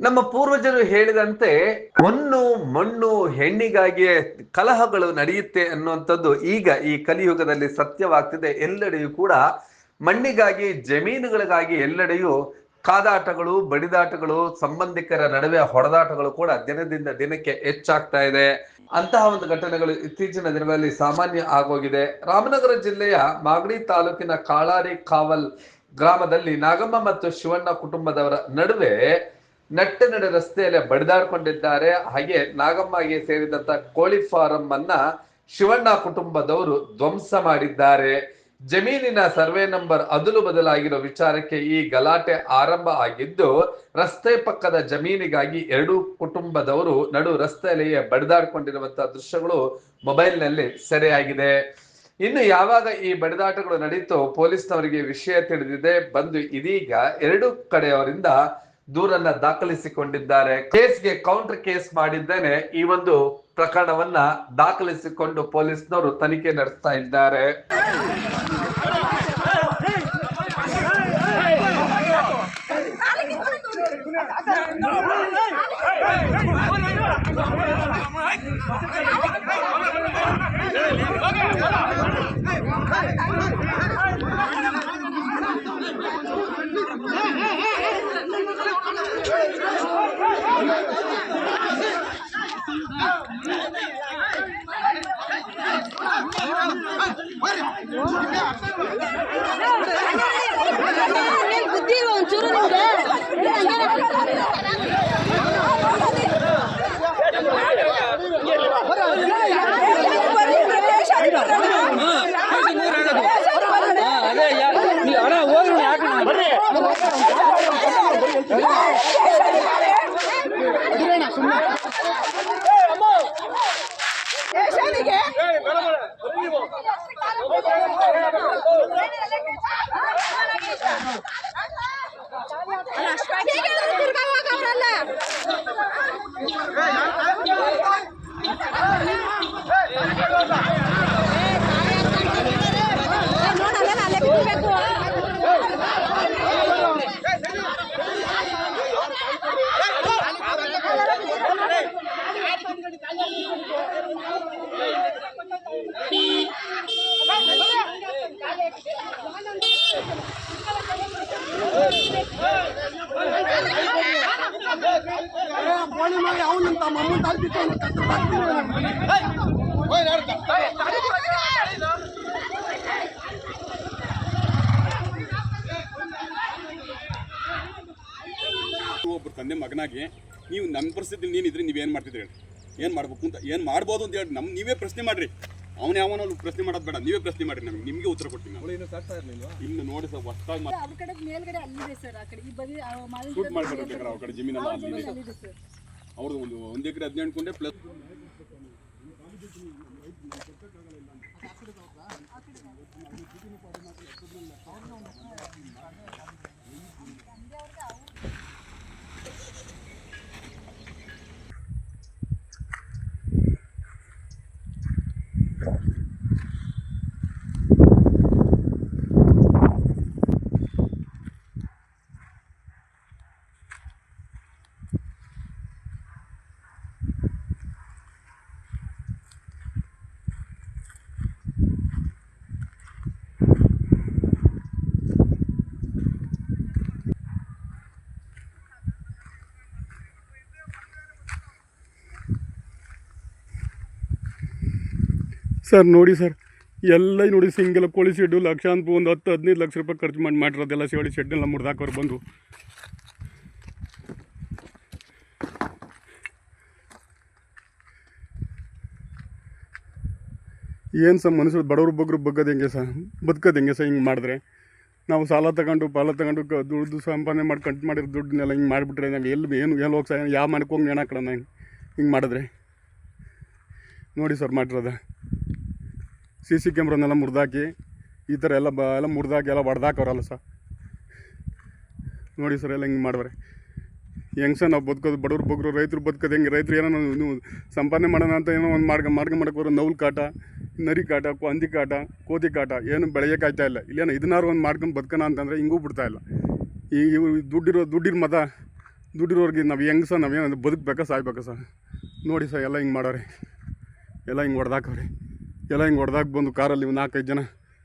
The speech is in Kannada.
ನಮ್ಮ ಪೂರ್ವಜರು ಹೇಳಿದಂತೆ ಹೊನ್ನು ಮಣ್ಣು ಹೆಣ್ಣಿಗಾಗಿ ಕಲಹಗಳು ನಡೆಯುತ್ತೆ ಅನ್ನುವಂಥದ್ದು ಈಗ ಈ ಕಲಿಯುಗದಲ್ಲಿ ಸತ್ಯವಾಗ್ತಿದೆ. ಎಲ್ಲೆಡೆಯೂ ಕೂಡ ಮಣ್ಣಿಗಾಗಿ, ಜಮೀನುಗಳಿಗಾಗಿ ಎಲ್ಲೆಡೆಯೂ ಕಾದಾಟಗಳು, ಬಡಿದಾಟಗಳು, ಸಂಬಂಧಿಕರ ನಡುವೆ ಹೊಡೆದಾಟಗಳು ಕೂಡ ದಿನದಿಂದ ದಿನಕ್ಕೆ ಹೆಚ್ಚಾಗ್ತಾ ಇದೆ. ಅಂತಹ ಒಂದು ಘಟನೆಗಳು ಇತ್ತೀಚಿನ ದಿನಗಳಲ್ಲಿ ಸಾಮಾನ್ಯ ಆಗೋಗಿದೆ. ರಾಮನಗರ ಜಿಲ್ಲೆಯ ಮಾಗಡಿ ತಾಲೂಕಿನ ಕಾಳಾರಿ ಕಾವಲ್ ಗ್ರಾಮದಲ್ಲಿ ನಾಗಮ್ಮ ಮತ್ತು ಶಿವಣ್ಣ ಕುಟುಂಬದವರ ನಡುವೆ ನಟ್ಟ ನಡೆ ರಸ್ತೆಯಲ್ಲಿ ಬಡಿದಾಡ್ಕೊಂಡಿದ್ದಾರೆ. ಹಾಗೆ ನಾಗಮ್ಮಗೆ ಸೇರಿದಂತ ಕೋಳಿ ಫಾರಂ ಅನ್ನ ಶಿವಣ್ಣ ಕುಟುಂಬದವರು ಧ್ವಂಸ ಮಾಡಿದ್ದಾರೆ. ಜಮೀನಿನ ಸರ್ವೆ ನಂಬರ್ ಅದಲು ಬದಲಾಗಿರೋ ವಿಚಾರಕ್ಕೆ ಈ ಗಲಾಟೆ ಆರಂಭ ಆಗಿದ್ದು, ರಸ್ತೆ ಪಕ್ಕದ ಜಮೀನಿಗಾಗಿ ಎರಡೂ ಕುಟುಂಬದವರು ನಡು ರಸ್ತೆಯಲ್ಲಿಯೇ ಬಡಿದಾಡ್ಕೊಂಡಿರುವಂತಹ ದೃಶ್ಯಗಳು ಮೊಬೈಲ್ನಲ್ಲಿ ಸೆರೆಯಾಗಿದೆ. ಇನ್ನು ಯಾವಾಗ ಈ ಬಡಿದಾಟಗಳು ನಡೀತು ಪೊಲೀಸ್ನವರಿಗೆ ವಿಷಯ ತಿಳಿದಿದೆ. ಬಂದು ಇದೀಗ ಎರಡು ಕಡೆಯವರಿಂದ ದೂರನ್ನ ದಾಖಲಿಸಿಕೊಂಡಿದ್ದಾರೆ. ಕೇಸ್ಗೆ ಕೌಂಟರ್ ಕೇಸ್ ಮಾಡಿದ್ದೇನೆ. ಈ ಒಂದು ಪ್ರಕರಣವನ್ನ ದಾಖಲಿಸಿಕೊಂಡು ಪೊಲೀಸ್ನವರು ತನಿಖೆ ನಡೆಸ್ತಾ ಇದ್ದಾರೆ. ಬುದ್ಧಿ ಇಲ್ಲ ಒಂಚೂರು ನಿಮ್ಗೆ 哎 ಒಬ್ಬರು ತಂದೆ ಮಗನಾಗಿ ನೀವು ನಮ್ಮ ಪರಿಸ್ಥಿತಿ ನೀನಿದ್ರೆ ನೀವೇನು ಮಾಡ್ತಿದ್ರಿ ಹೇಳಿ? ಏನು ಮಾಡ್ಬೇಕು ಅಂತ ಏನು ಮಾಡ್ಬೋದು ಅಂತ ಹೇಳಿ ನಮ್ಮ ನೀವೇ ಪ್ರಶ್ನೆ ಮಾಡ್ರಿ. ಅವನ ಯಾವನಲ್ಲೂ ಪ್ರಶ್ನೆ ಮಾಡೋದು ಬೇಡ ನೀವೇ ಪ್ರಶ್ನೆ ಮಾಡಿ ನಮ್ಗೆ ನಿಮಗೆ ಉತ್ತರ ಕೊಡ್ತೀನಿ ನಾವು ಇನ್ನು ನೋಡಿ ಸರ್ ಹೊಸ್ದಾಗಿ ಅವ್ರ ಕಡೆ ಮೇಲ್ಗಡೆ ಅಲ್ಲಿದೆ ಸರ್ ಆ ಕಡೆ ಈ ಬದಿ ಆ ಮಾಲಿನ್ಯ ಶೂಟ್ ಮಾಡ್ಕೊಡ್ಬೇಕಾರೆ ಅವ್ರ ಕಡೆ ಜಮೀನೆಲ್ಲ ಅಲ್ಲಿದೆ ಅಲ್ಲಿದೆ ಸರ್. ಅವ್ರದ್ದು ಒಂದು ಒಂದು ಎಕರೆ ಹದಿನೆಂಟು ಕೊಂಡೆ ಪ್ಲಸ್ ಸರ್, ನೋಡಿ ಸರ್, ಎಲ್ಲ ನೋಡಿ ಸಿಂಗಲ್ ಕೋಳಿ ಶೆಡ್ಡು ಲಕ್ಷಾಂತ ಒಂದು ಹತ್ತು, ಹದಿನೈದು ಲಕ್ಷ ರೂಪಾಯಿ ಖರ್ಚು ಮಾಡಿ ಮಾಡಿರೋದೆಲ್ಲ ಸೇಳಿ ಶೆಡ್ನೆಲ್ಲ ಮುರಿದಾಕೋರು ಬಂದು. ಏನು ಸರ್ ಮನುಷ್ಯರು ಬಡವರು ಬಗ್ಗರು ಬಗ್ಗದು ಹೆಂಗೆ ಸರ್? ಬದುಕೋದು ಹೆಂಗೆ ಸರ್ ಹಿಂಗೆ ಮಾಡಿದ್ರೆ? ನಾವು ಸಾಲ ತಗೊಂಡು, ಪಾಲ ತಗೊಂಡು ಕ ದುಡ್ದು ಸಂಪಾದನೆ ಮಾಡಿ ಕಂಟ್ ಮಾಡಿರೋ ದುಡ್ಡನ್ನೆಲ್ಲ ಹಿಂಗೆ ಮಾಡಿಬಿಟ್ರೆ ನಾವು ಎಲ್ಲಿ ಏನು, ಎಲ್ಲಿ ಹೋಗಿ ಸರ್, ಯಾವ ಮಾಡ್ಕೊಂಡು ನಂಗೆ ಹಿಂಗೆ ಮಾಡಿದ್ರೆ? ನೋಡಿ ಸರ್, ಮಾಡಿರೋದ. ಸಿ ಸಿ ಕ್ಯಾಮ್ರನ್ನೆಲ್ಲ ಮುರಿದಾಕಿ, ಈ ಥರ ಎಲ್ಲ ಬ, ಎಲ್ಲ ಮುರಿದಾಕಿ, ಎಲ್ಲ ಹೊಡೆದಾಕವ್ರಲ್ಲ ಸರ್. ನೋಡಿ ಸರ್, ಎಲ್ಲ ಹಿಂಗೆ ಮಾಡಿದ್ರೆ ಹೆಂಗೆ ಸರ್ ನಾವು ಬದುಕೋದು? ಬಡವ್ರು ಬಗ್ರು, ರೈತರು ಬದುಕೋದು ಹೆಂಗೆ? ರೈತರು ಏನೋ ನೀವು ಸಂಪಾದನೆ ಮಾಡೋಣ ಅಂತ ಏನೋ ಒಂದು ಮಾರ್ಗ ಮಾರ್ಗ ಮಾಡಕ್ಕೆ ಬರೋ ನೌಲ್ ಕಾಟ, ನರಿ ಕಾಟ, ಹಂದಿ ಕಾಟ, ಕೋತಿ ಕಾಟ, ಏನು ಬೆಳೆಯೋಕ್ಕಾಗ್ತಾ ಇಲ್ಲ. ಇಲ್ಲೇನೋ, ಇದನ್ನಾರು ಒಂದು ಮಾಡ್ಕೊಂಡು ಬದುಕೋಣ ಅಂತಂದರೆ ಹಿಂಗೂ ಬಿಡ್ತಾ ಇಲ್ಲ. ಈಗ ಇವು ದುಡ್ಡಿರೋ ದುಡ್ಡಿನ ಮತ ದುಡ್ಡಿರೋರಿಗೆ ನಾವು ಹೆಂಗೆ ಸರ್ ನಾವೇನು ಬದುಕಬೇಕಾ, ಸಾಯ್ಬೇಕಾ ಸರ್? ನೋಡಿ ಸರ್, ಎಲ್ಲ ಹಿಂಗೆ ಮಾಡೋರಿ ಎಲ್ಲ ಹಿಂಗೆ ಹೊಡೆದಾಕವ್ರೆ ಎಲ್ಲ ಹಿಂಗೆ ಹೊಡೆದಾಗ ಬಂದು ಕಾರಲ್ಲಿ ನಾಲ್ಕೈದು ಜನ.